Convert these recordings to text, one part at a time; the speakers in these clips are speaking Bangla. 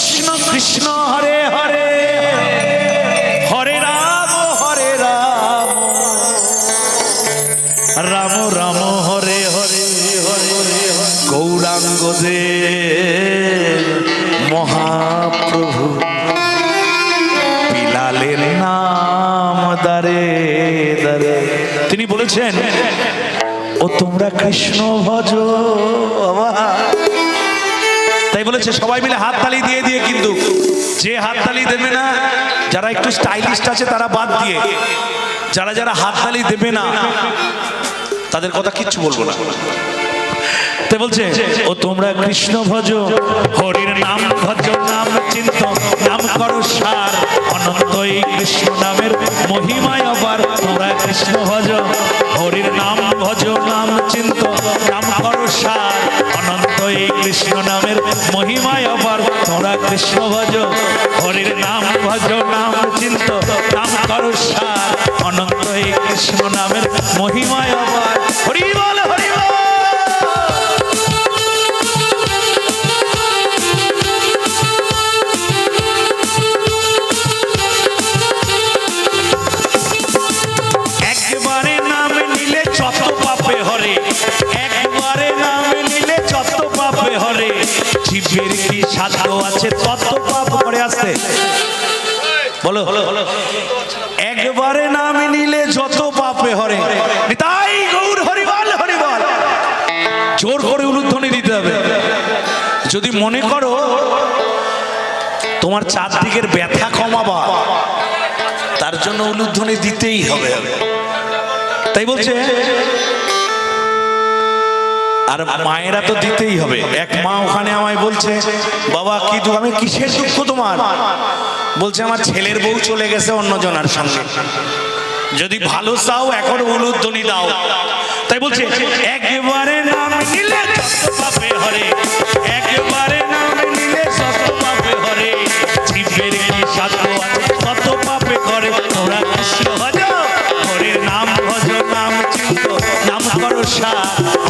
কৃষ্ণ কৃষ্ণ, হরে হরে। হরে রাম হরে রাম। রাম রাম, হরে হরে হরে গৌরাঙ্গ দে মহাপ্রভু। বিলালের নাম দারে দারে। তিনি বলেছেন, ও তোমরা কৃষ্ণ ভজ তাই বলেছে, সবাই মিলে হাত তালি দিয়ে দিয়ে কিন্তু যে হাত তালি দেবে না, যারা একটু স্টাইলিস্ট আছে তারা বাদ দিয়ে, যারা যারা হাত তালি দেবে না, তাদের কথা কিচ্ছু বলব না। বলছে, ও তোমরা কৃষ্ণ ভজ, হরির নাম ভজ, নাম চিন্ত নাম করো সার অনন্ত এই কৃষ্ণ নামের মহিমায় অপার, তোমরা কৃষ্ণ ভজ, হরির নাম ভজ, নাম চিন্ত নাম করো সার। অনন্ত এই কৃষ্ণ নামের মহিমায় অপার। তোমরা কৃষ্ণ ভজ, হরির নাম ভজ, নাম চিন্ত, নাম করো সার অনন্ত এই কৃষ্ণ নামের মহিমায় অপার। হরি বল, হরি একবারে নাম নিলে যত পাপে হরে যত পাপে হরে জীবের কি সাধ্য আছে? তত পাপ করে আসতে। বলো। একবারে নাম নিলে যত পাপে হরে। তাই গৌর, হরিবল হরিবল। জোর করে উলুধ্বনি দিতে হবে। যদি মনে করো তোমার চারদিকের ব্যথা কমাবা, তার জন্য উলুধ্বনি দিতেই হবে। তাই বলছে আর মায়েরা তো দিতেই হবে। এক মা ওখানে আমায় বলছে, বাবা, কি দু আমি, কিসের দুঃখ তোমার? বলছে, আমার ছেলের বউ চলে গেছে অন্যজনার সঙ্গে। যদি ভালো চাও, এখন উলুধ্বনি দাও। তাই বলছে, একবারে নাম নিলে পাপে হরে, একবারে নাম নিলে সত্য পাপে হরে, জীবের কি সাধ্য আছে কত করে তোরা কৃষ্ণ হরির নাম ভজ, নাম চিন্ত, নাম করো সা অনন্ত এই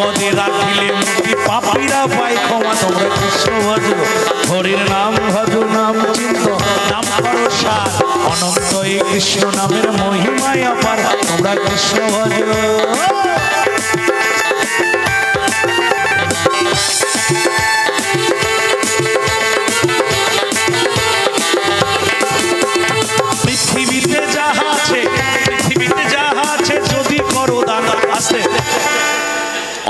শ্রীপদে রাখিলে মুক্তি পাপীরা পাই ক্ষমা তোমরা কৃষ্ণ ভজ হরির নাম ভজ নাম চিন্ত, নাম করো সার অনন্ত এই কৃষ্ণ নামের মহিমায় অপার। তোমরা কৃষ্ণ ভজ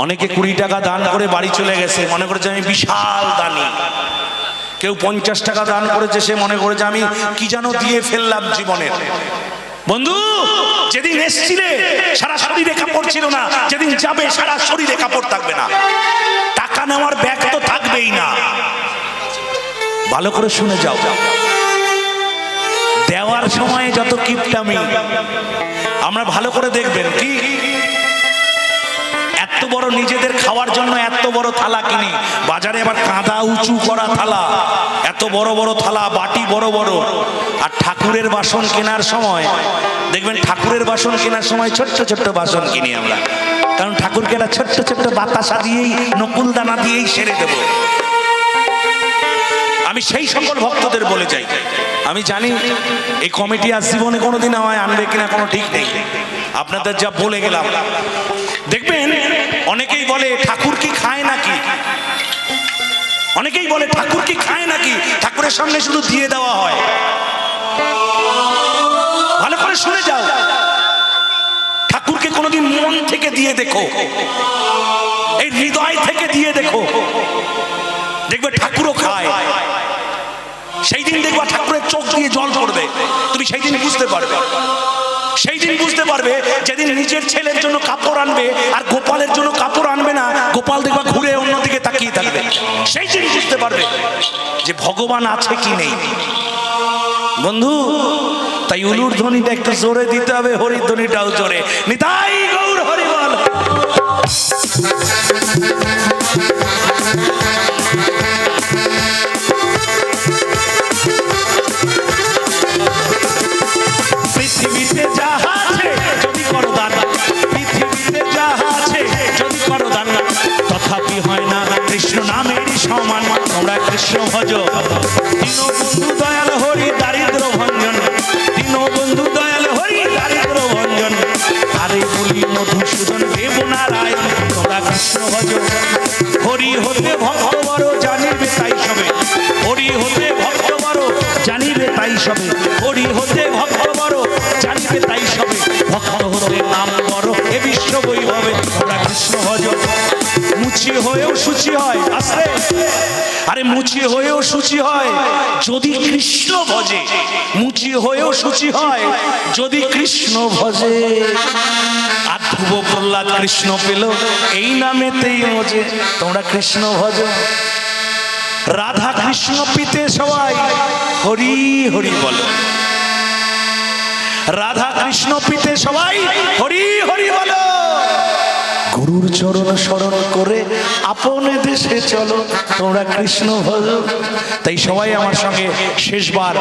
অনেকে কুড়ি টাকা দান করে বাড়ি চলে গেছে, মনে করেছে আমি বিশাল দানি। কেউ পঞ্চাশ টাকা দান করেছে, সে মনে করেছে আমি কি যেন দিয়ে ফেললাম জীবনের। বন্ধু, যেদিন এসছিলে, সারা শরীরে কাপড় ছিল না, যেদিন যাবে, সারা শরীরে কাপড় থাকবে না। টাকা নেওয়ার ব্যাগ তো থাকবেই না। ভালো করে শুনে যাও। দেওয়ার সময় যত কিপটামি, আমরা ভালো করে দেখবেন কি? নিজেদের খাওয়ার জন্য এত বড় থালা কিনি। বাজারে আবার কাঁদা, উঁচু করা থালা। এত বড় বড় থালা, বাটি বড় বড়। আর ঠাকুরের বাসন কেনার সময়, দেখবেন ঠাকুরের বাসন কেনার সময় ছোট্ট ছোট্ট বাসন কিনি আমরা। কারণ ঠাকুরকে একটা ছোট্ট ছোট্ট বাতাসা দিয়েই নকুল দানা দিয়েই সেরে দেবো। আমি সেই সকল ভক্তদের বলে যাই। আমি জানি এই কমিটি আজ জীবনে কোনোদিন আমায় আনবে কিনা কোনো ঠিক নেই। আপনাদের যা বলে গেলাম। দেখবেন, অনেকেই বলে, ঠাকুর কি খায় নাকি? অনেকেই বলে, ঠাকুর কি খায় নাকি? ঠাকুরের সামনে শুধু দিয়ে দেওয়া হয়। ভালো করে শুনে যাও। ঠাকুরকে কোনোদিন মন থেকে দিয়ে দেখো। এই হৃদয় থেকে দিয়ে দেখো। দেখবে ঠাকুরও খায়। সেই দিন দেখবা ঠাকুরের চোখ দিয়ে জল পড়বে। তুমি সেই দিন বুঝতে পারবে। সেই দিন বুঝতে পারবে যেদিন নিজের ছেলের জন্য কাপড় আনবে আর গোপালের জন্য কাপড় আনবে না, গোপাল দেখবা ঘুরে অন্যদিকে তাকিয়ে থাকবে। সেই দিন বুঝতে পারবে যে ভগবান আছে কি নেই। বন্ধু, তাই উলুর ধ্বনিটা একটু জোরে দিতে হবে, হরির ধ্বনিটাও জোরে। নিতাই গৌর হরিবল। ভজ দীনবন্ধু দয়াল হরি দারিদ্র ভঞ্জন। দীনবন্ধু দয়াল হরি দারিদ্র ভঞ্জন। আরে বলি মধুসূদন দেব নারায়ণ তোমরা কৃষ্ণ ভজ। হরি হতে ভক্ত বড় জানিবে তাই সবে। হরি হতে ভক্ত বড় জানিবে তাই সবে। হরি হতে ভক্ত বড় জানিবে তাই সবে। ভক্ত হতে নাম বড় এ বিশ্ব বৈভবে তোমরা কৃষ্ণ মুচি হয়েও সুচি হয় আস্তে আরে মুচি হয়েও সুচি হয়, যদি কৃষ্ণ ভজে। মুচি হয়েও সুচি হয়, যদি কৃষ্ণ ভজে। আর ধ্রুব প্রহ্লাদ কৃষ্ণ পেল, এই নামেতেই মজে, তোমরা কৃষ্ণ ভজ। রাধা কৃষ্ণ পিতে সবাই, হরি হরি বলো। রাধা কৃষ্ণ পিতে সবাই, হরি হরি বলো। গুরুর চরণ স্মরণ করে আপন দেশে চলো, তোমরা কৃষ্ণ ভজ তাই সবাই আমার সঙ্গে শেষবার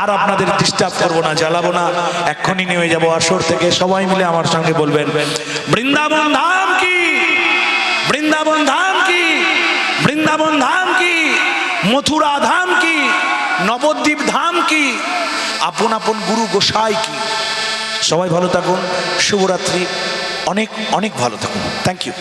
আর আপনাদের ডিস্টার্ব করব না, জ্বালাবো না, এক্ষুনি নেমে যাব আসর থেকে। সবাই মিলে আমার সঙ্গে বলবেন, বৃন্দাবন ধাম কি? বৃন্দাবন ধাম কি? বৃন্দাবন ধাম কি? মথুরা ধাম কি? নবদ্বীপ ধাম কি? আপন আপন গুরু গোসাই কি? সবাই ভালো থাকুন, শুভরাত্রি। অনেক অনেক ভালো থাকুন। Thank you